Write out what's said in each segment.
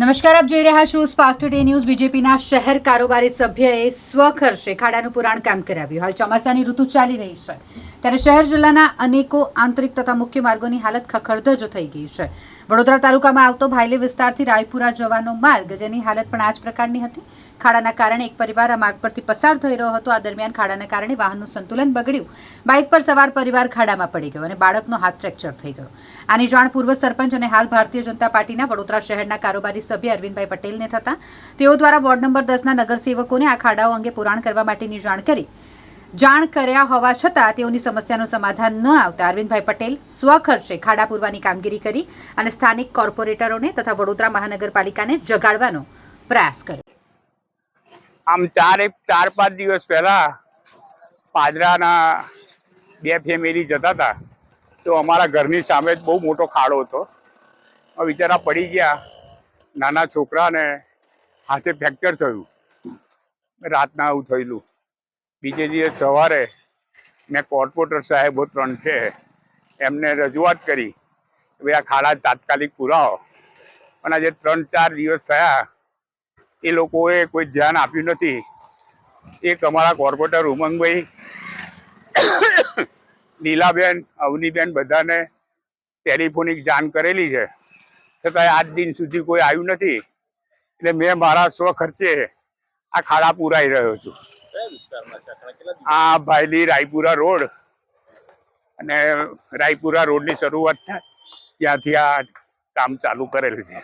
નમસ્કાર, આપ જોઈ રહ્યા છો સ્પાર્ક ટુડે ન્યૂઝ બીજેપીના શહેર કારોબારી સભ્યએ સ્વખર્ચે ખાડાનું પુરાણ કામ કરાવ્યું. હાલ ચોમાસાની ઋતુ ચાલી રહી છે. ત્યારે શહેર જિલ્લાના અનેકો આંતરિક તથા મુખ્ય માર્ગોની હાલત ખખડધજ થઈ ગઈ છે. વડોદરા તાલુકામાં આવતો ભાયલી વિસ્તારથી રાયપુરા જવાનો માર્ગ, જેની હાલત પણ આ જ પ્રકારની હતી. ખાડાના કારણે એક પરિવાર આ માર્ગ પરથી પસાર થઈ રહ્યો હતો. આ દરમિયાન ખાડાના કારણે વાહનનું સંતુલન બગડ્યું. બાઇક પર સવાર પરિવાર ખાડામાં પડી ગયો અને બાળકનો હાથ ફ્રેક્ચર થઈ ગયો. આની જાણ પૂર્વ સરપંચ અને હાલ ભારતીય જનતા પાર્ટીના વડોદરા શહેરના કારોબારી સભ્ય અરવિંદભાઈ પટેલને થતા તેઓ દ્વારા વોર્ડ નંબર દસના નગરસેવકોને આ ખાડાઓ અંગે પુરાણ કરવા માટેની જાણ જાણ કર્યા હોવા છતાં તેઓની સમસ્યાનું સમાધાન ન આવતા અરવિંદભાઈ પટેલ સ્વખર્ચે ખાડા પૂરવાની કામગીરી કરી અને સ્થાનિક કોર્પોરેટરોને તથા વડોદરા મહાનગરપાલિકાને જગાડવાનો પ્રયાસ કર્યો. આમ ચાર ચાર પાંચ દિવસ પહેલા પાદરાના બે ફેમિલી જતા હતા. તો અમારા ઘરની સામે જ બહુ મોટો ખાડો હતો. બિચારા પડી ગયા. નાના છોકરાને હાથે ફ્રેક્ચર થયું. રાતના આવું થયેલું. બીજે દિવસ સવારે મેં કોર્પોરેટર સાહેબો ત્રણ છે, એમને રજૂઆત કરી કે આ ખાડા તાત્કાલિક પુરાવો. પણ આજે ત્રણ ચાર દિવસ થયા, એ લોકોએ કોઈ ધ્યાન આપ્યું નથી. એક અમારા કોર્પોરેટર ઉમંગભાઈ, લીલાબેન, અવનીબેન બધાને ટેલિફોનિક જાણ કરેલી છે. છતાં આજ દિન સુધી કોઈ આવ્યું નથી. એટલે મેં મારા સ્વ ખર્ચે આ ખાડા પુરાઈ રહ્યો છું. આ ભાઈલી રાયપુરા રોડ. અને રાયપુરા રોડની શરૂઆત થાય ત્યાંથી આ કામ ચાલુ કરેલું છે.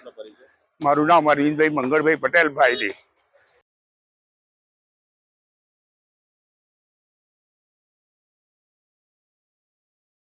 મારું નામ અરવિંદભાઈ મંગળભાઈ પટેલ ભાઈલી.